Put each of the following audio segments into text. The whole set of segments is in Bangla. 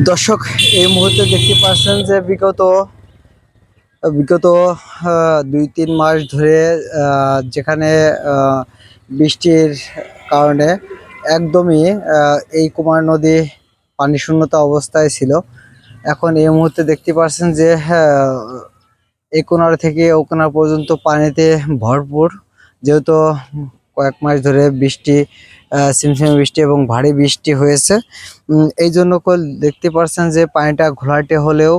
দর্শক, এই মুহূর্তে দেখতে পাচ্ছেন যে বিগত বিগত দুই তিন মাস ধরে যেখানে বৃষ্টির কারণে একদমই এই কুমার নদী পানি শূন্যতা অবস্থায় ছিল। এখন এই মুহূর্তে দেখতে পাচ্ছেন যে এই কোনার থেকে, ও কোনার পর্যন্ত পানিতে ভরপুর। যেহেতু কয়েক মাস ধরে বৃষ্টি ছিমছিমে বৃষ্টি এবং ভারী বৃষ্টি হয়েছে। এই জন্য দেখতে পাচ্ছেন যে পানিটা ঘোলাটে হলেও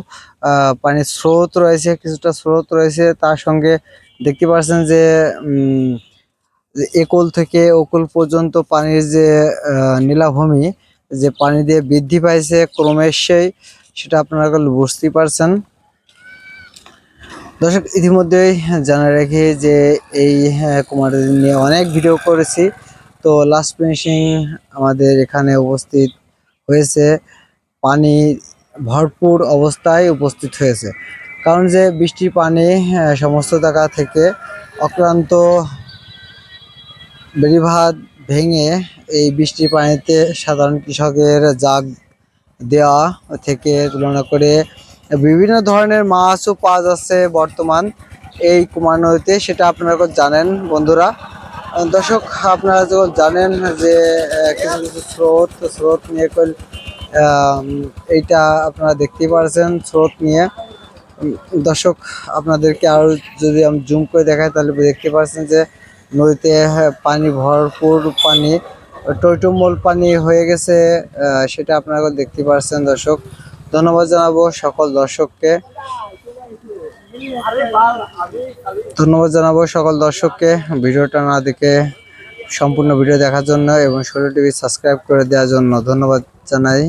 পানির স্রোত রয়েছে, কিছুটা স্রোত রয়েছে। তার সঙ্গে দেখতে পাচ্ছেন যে একল থেকে ওকল পর্যন্ত পানির যে নীলাভূমি, যে পানি দিয়ে বৃদ্ধি পাইছে ক্রমেশই সেটা আপনারা বুঝতেই পারছেন। দর্শক ইতিমধ্যেই জানা রাখি যে এই হ্যাঁ, কুমারদের নিয়ে অনেক ভিডিও করেছি। তো লাস্ট ফিনিশিং আমাদের এখানে উপস্থিত হয়েছে। পানি ভরপুর অবস্থায় উপস্থিত হয়েছে। কারণ যে বৃষ্টির পানি সমস্ত জায়গা থেকে অক্লান্ত বেড়িভাত ভেঙে এই বৃষ্টির পানিতে সাধারণ কৃষকের জাগ দেওয়া থেকে তুলনা করে বিভিন্ন ধরনের মাছও পাওয়া যাচ্ছে বর্তমান এই কুমার নদীতে সেটা আপনারা জানেন বন্ধুরা। দর্শক আপনারা যখন জানেন যে কিছু কিছু স্রোত স্রোত নিয়ে এইটা আপনারা দেখতেই পারছেন স্রোত নিয়ে। দর্শক আপনাদেরকে আরও যদি আমি জুম করে দেখাই তাহলে দেখতে পাচ্ছেন যে নদীতে হ্যাঁ, পানি ভরপুর পানি টইটুম্বল পানি হয়ে গেছে সেটা আপনারা দেখতে পাচ্ছেন দর্শক। ধন্যবাদ জানাব সকল দর্শককে। ধন্যবাদ জানাব সকল দর্শককে ভিডিওটা না দেখে সম্পূর্ণ ভিডিও দেখার জন্য এবং সোলো টিভি সাবস্ক্রাইব করে দেওয়ার জন্য ধন্যবাদ জানাই।